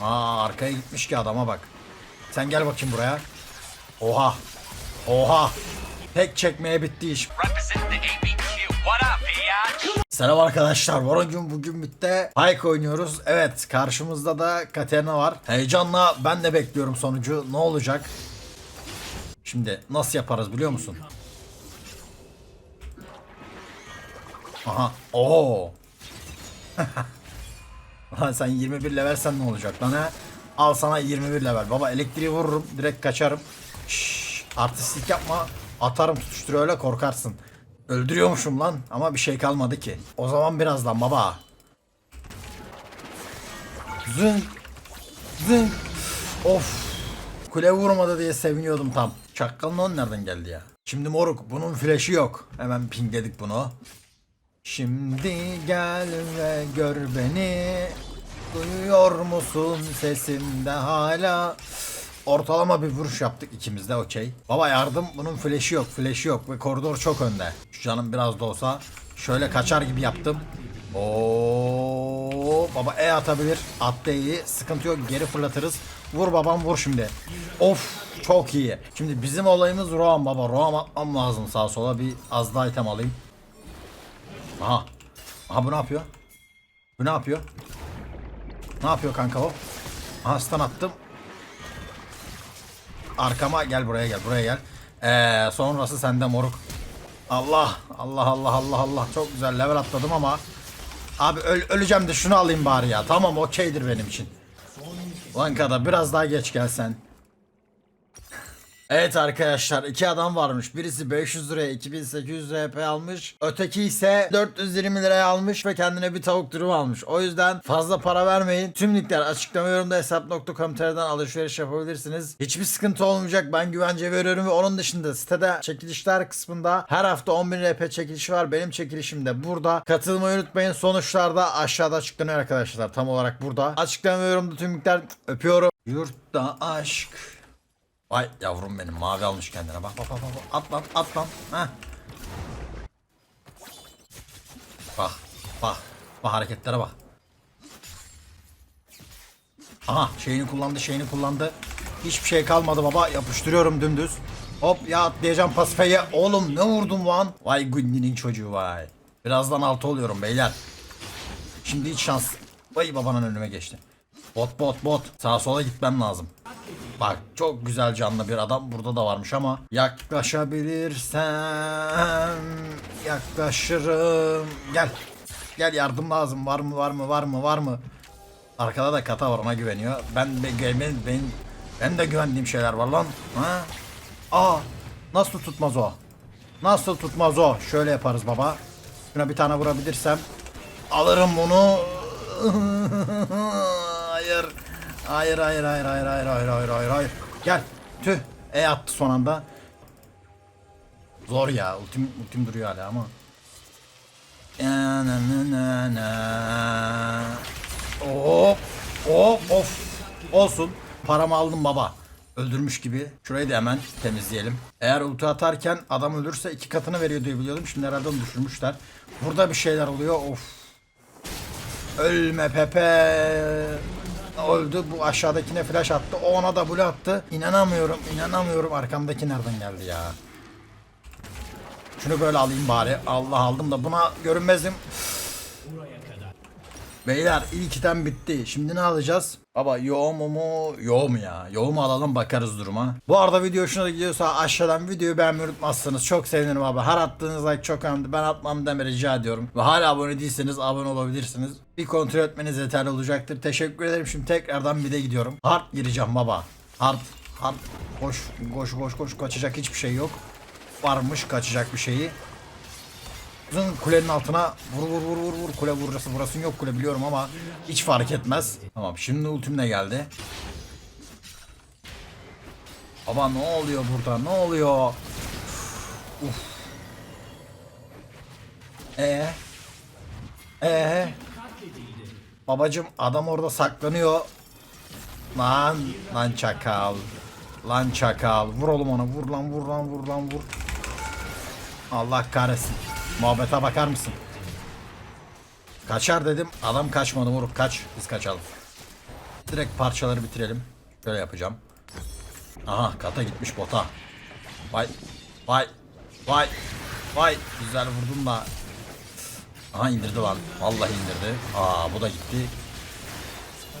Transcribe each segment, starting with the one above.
Aa arkaya gitmiş ki adama bak. Sen gel bakayım buraya. Oha. Oha. Tek çekmeye bitti iş. Selam arkadaşlar. Bugün bugün bitti. Pike oynuyoruz. Evet karşımızda da Katerina var. Heyecanla ben de bekliyorum sonucu. Ne olacak? Şimdi nasıl yaparız biliyor musun? Aha. Oo. Lan sen 21 levelsen ne olacak lan ha? Al sana 21 level. Baba elektriği vururum. Direkt kaçarım. Şşş, artistlik yapma. Atarım tutuştur öyle korkarsın. Öldürüyormuşum lan ama bir şey kalmadı ki. O zaman birazdan baba. Zınk. Zınk. Of. Kule vurmadı diye seviniyordum tam. Çakkalın on nereden geldi ya? Şimdi moruk bunun flash'i yok. Hemen pingledik bunu. Şimdi gel ve gör beni. Duyuyor musun sesimde hala? Ortalama bir vuruş yaptık ikimiz de okey. Baba yardım bunun flash'i yok flash'i yok ve koridor çok önde. Şu canım biraz da olsa şöyle kaçar gibi yaptım. Oo baba E atabilir. Attı E'yi. Sıkıntı yok geri fırlatırız. Vur babam vur şimdi. Of çok iyi. Şimdi bizim olayımız Roam baba. Roam atmam lazım sağa sola bir az daha item alayım. Aha. Aha bu ne yapıyor? Bu ne yapıyor? Ne yapıyor kanka o? Aha stun attım. Arkama gel buraya gel buraya gel. Ee, sonrası sende moruk. Allah Allah Allah Allah Allah çok güzel level atladım ama Abi öl- öleceğim de şunu alayım bari ya. Tamam okeydir benim için. Lanka'da biraz daha geç gelsen. Evet arkadaşlar iki adam varmış. Birisi 500 liraya 2800 RP almış. Öteki ise 420 liraya almış ve kendine bir tavuk dürüm almış. O yüzden fazla para vermeyin. Tüm linkler açıklama yorumda hesap.com.tr'den alışveriş yapabilirsiniz. Hiçbir sıkıntı olmayacak. Ben güvence veriyorum ve onun dışında sitede çekilişler kısmında her hafta 10.000 RP çekilişi var. Benim çekilişim de burada. Katılmayı unutmayın. Sonuçlar da aşağıda açıklanıyor arkadaşlar. Tam olarak burada. Açıklama yorumda tüm linkler öpüyorum. Yurtta aşk. Vay yavrum benim mavi almış kendine. Bak bak bak bak. At lan at lan. Heh. Bak bak. Bak hareketlere bak. Aha şeyini kullandı şeyini kullandı. Hiçbir şey kalmadı baba. Yapıştırıyorum dümdüz. Hop ya atlayacağım pasifeye. Oğlum ne vurdum lan? Vay Gundi'nin çocuğu vay. Birazdan altı oluyorum beyler. Şimdi hiç şans. Vay babanın önüme geçti. Bot bot bot. Sağa sola gitmem lazım. Bak çok güzel canlı bir adam burada da varmış ama yaklaşabilirsem yaklaşırım. Gel. Gel yardım lazım. Var mı var mı var mı var mı? Arkada da kata var ona güveniyor. Ben de ben, ben, ben de güvendiğim şeyler var lan. Ha? Aa nasıl tutmaz o? Nasıl tutmaz o? Şöyle yaparız baba. Şuna bir tane vurabilirsem alırım bunu. hayır. Hayır hayır hayır hayır hayır hayır hayır hayır hayır. Gel. Tüh. E attı son anda. Zor ya. Ultim, ultim duruyor hala ama. Hop. Hop. Of. Olsun. Paramı aldım baba. Öldürmüş gibi. Şurayı da hemen temizleyelim. Eğer ulti atarken adam ölürse iki katını veriyor diye biliyordum. Şimdi herhalde onu düşürmüşler. Burada bir şeyler oluyor. Of. Ölme Pepe. Öldü. Bu aşağıdakine flash attı. O ona da blue attı. İnanamıyorum. inanamıyorum. Arkamdaki nereden geldi ya? Şunu böyle alayım bari. Allah aldım da buna görünmezim. Beyler ilk item bitti. Şimdi ne alacağız? Baba yo mu mu? Yo mu ya? Yo mu alalım bakarız duruma. Bu arada video hoşuna gidiyorsa aşağıdan videoyu beğenmeyi unutmazsanız çok sevinirim abi. Her attığınız like çok önemli. Ben atmam deme rica ediyorum. Ve hala abone değilseniz abone olabilirsiniz. Bir kontrol etmeniz yeterli olacaktır. Teşekkür ederim. Şimdi tekrardan bir de gidiyorum. Hard gireceğim baba. Hard. Hard. Koş koş koş koş. Kaçacak hiçbir şey yok. Varmış kaçacak bir şeyi. Uzun kulenin altına vur vur vur vur vur kule vurası burası yok kule biliyorum ama hiç fark etmez. Tamam şimdi ultimle geldi. Baba ne oluyor burada ne oluyor? Uf. Ee? Ee? Babacım adam orada saklanıyor. Lan lan çakal. Lan çakal. Vur oğlum ona vur lan vur lan vur lan vur. Allah kahretsin. Muhabbete bakar mısın? Kaçar dedim. Adam kaçmadı moruk. Kaç. Biz kaçalım. Direkt parçaları bitirelim. Şöyle yapacağım. Aha kata gitmiş bota. Vay. Vay. Vay. Vay. Güzel vurdum da. Aha indirdi lan. Vallahi indirdi. Aa bu da gitti.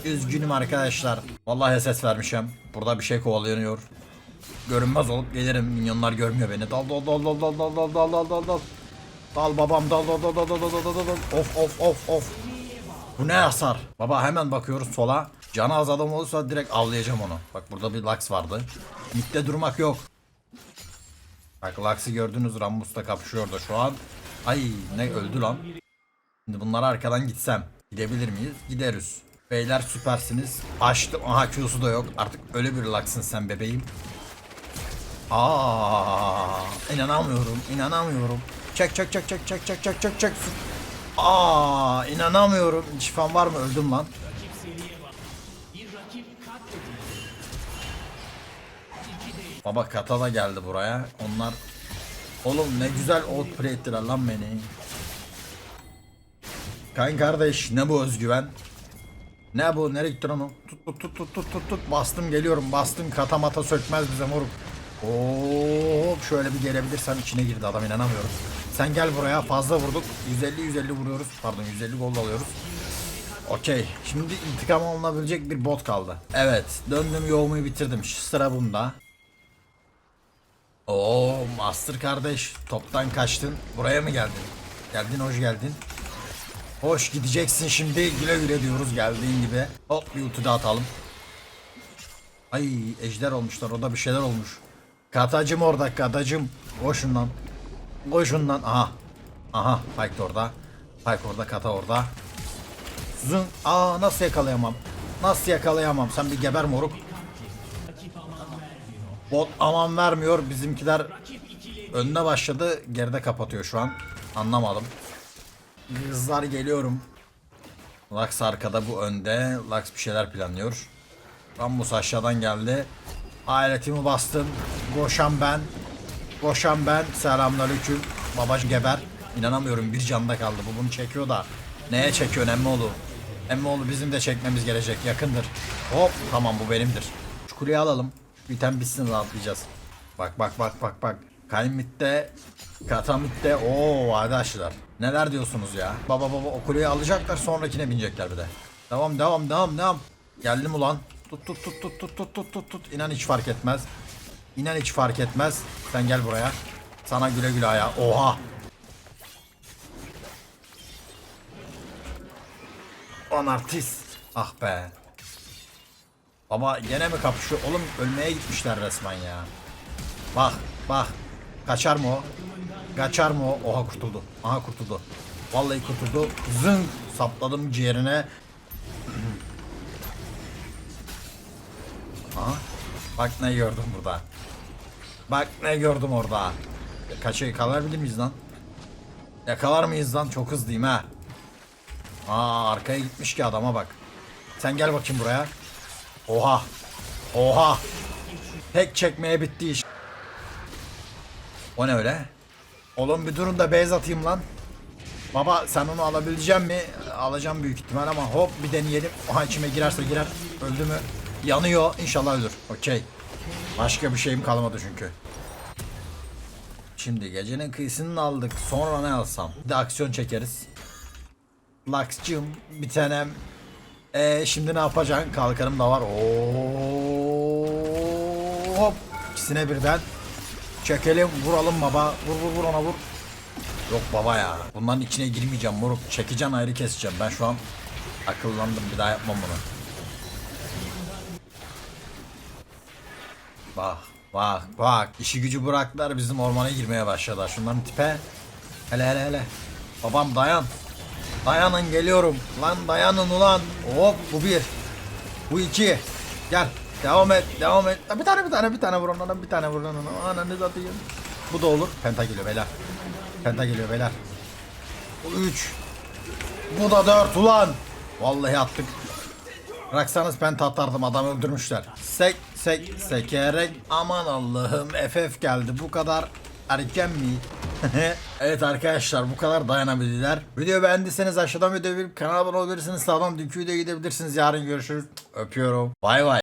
Üzgünüm arkadaşlar. Vallahi ses vermişim. Burada bir şey kovalanıyor. Görünmez olup gelirim. Minyonlar görmüyor beni. Dal dal dal dal dal dal dal dal dal dal dal. Babam dal dal dal dal dal dal dal dal. Of of of of. Bu ne hasar? Baba hemen bakıyoruz sola. Canı az adam olursa direkt avlayacağım onu. Bak burada bir Lux vardı. Mitte durmak yok. Bak Lux'ı gördünüz Rambus'ta kapışıyor da şu an. Ay ne öldü lan. Şimdi bunlara arkadan gitsem. Gidebilir miyiz? Gideriz. Beyler süpersiniz. Açtım. Aha Q'su da yok. Artık öyle bir Lux'ın sen bebeğim. Aa, inanamıyorum. inanamıyorum. Çek çek çek çek çek çek çek çek çek. Aa, inanamıyorum. Şifam var mı? Öldüm lan. Baba kata da geldi buraya. Onlar Oğlum ne güzel outplay ettiler lan beni. Kayın kardeş ne bu özgüven? Ne bu? Nereye gitti lan o? Tut tut tut tut tut tut tut. Bastım geliyorum. Bastım kata mata sökmez bize moruk. Hop şöyle bir gelebilirsem içine girdi adam inanamıyorum. Sen gel buraya fazla vurduk. 150 150 vuruyoruz. Pardon 150 gol alıyoruz. Okey. Şimdi intikam alınabilecek bir bot kaldı. Evet. Döndüm yoğumu bitirdim. Şu sıra bunda. Oo Master kardeş. Toptan kaçtın. Buraya mı geldin? Geldin hoş geldin. Hoş gideceksin şimdi. Güle güle diyoruz geldiğin gibi. Hop bir ulti daha atalım. Ay ejder olmuşlar. O da bir şeyler olmuş. Katacım orada katacım. Koşundan. Koşundan. Aha. Aha. Pike orada. Pike orada kata orada. Zın. Aa nasıl yakalayamam? Nasıl yakalayamam? Sen bir geber moruk. Bot aman vermiyor. Bizimkiler önde başladı. Geride kapatıyor şu an. Anlamadım. Kızlar geliyorum. Lux arkada bu önde. Lux bir şeyler planlıyor. Rambus aşağıdan geldi. Aletimi bastım. Koşan ben. Koşan ben. Selamünaleyküm. Babacı geber. İnanamıyorum bir canda kaldı. Bu bunu çekiyor da. Neye çekiyor Emmoğlu? Emmoğlu bizim de çekmemiz gelecek. Yakındır. Hop tamam bu benimdir. Şu kuleyi alalım. Biten bitsin rahatlayacağız. Bak bak bak bak bak. Kaymitte, Katamitte. Oo arkadaşlar. Neler diyorsunuz ya? Baba baba o kuleyi alacaklar sonrakine binecekler bir de. Devam devam devam devam. Geldim ulan. Tut tut tut tut tut tut tut tut tut. İnan hiç fark etmez. İnan hiç fark etmez. Sen gel buraya. Sana güle güle ya. Oha. Lan artist. Ah be. Baba gene mi kapışıyor? Oğlum ölmeye gitmişler resmen ya. Bak bak. Kaçar mı o? Kaçar mı o? Oha kurtuldu. Aha kurtuldu. Vallahi kurtuldu. Zın sapladım ciğerine. Bak ne gördüm burada. Bak ne gördüm orada. Kaça yakalayabilir miyiz lan? Yakalar mıyız lan? Çok hızlıyım ha. Aa arkaya gitmiş ki adama bak. Sen gel bakayım buraya. Oha. Oha. Tek çekmeye bitti iş. O ne öyle? Oğlum bir durun da beyaz atayım lan. Baba sen onu alabilecek mi? Alacağım büyük ihtimal ama hop bir deneyelim. Aha içime girerse girer. Öldü mü? Yanıyor. İnşallah ölür. Okey. Başka bir şeyim kalmadı çünkü. Şimdi gecenin kıyısını aldık. Sonra ne alsam? Bir de aksiyon çekeriz. Lux'cığım bir tanem. Ee, şimdi ne yapacaksın? Kalkanım da var. Oo, hop. İkisine birden. Çekelim vuralım baba. Vur vur vur ona vur. Yok baba ya. Bunların içine girmeyeceğim moruk. Çekeceğim ayrı keseceğim. Ben şu an akıllandım. Bir daha yapmam bunu. Bak bak bak. İşi gücü bıraktılar bizim ormana girmeye başladılar. Şunların tipe. Hele hele hele. Babam dayan. Dayanın geliyorum. Lan dayanın ulan. Hop bu bir. Bu iki. Gel. Devam et. Devam et. Bir tane bir tane bir tane vur ona. Bir tane vur ona. Ananı satayım. Bu da olur. Penta geliyor beyler. Penta geliyor beyler. Bu üç. Bu da dört ulan. Vallahi attık. Bıraksanız penta atardım adam öldürmüşler. Sek sek sekerek aman Allah'ım FF geldi bu kadar erken mi? evet arkadaşlar bu kadar dayanabildiler. Videoyu beğendiyseniz aşağıdan videoyu beğenip kanala abone olabilirsiniz. Sağdan dünkü videoya gidebilirsiniz. Yarın görüşürüz. Öpüyorum. Bay bay.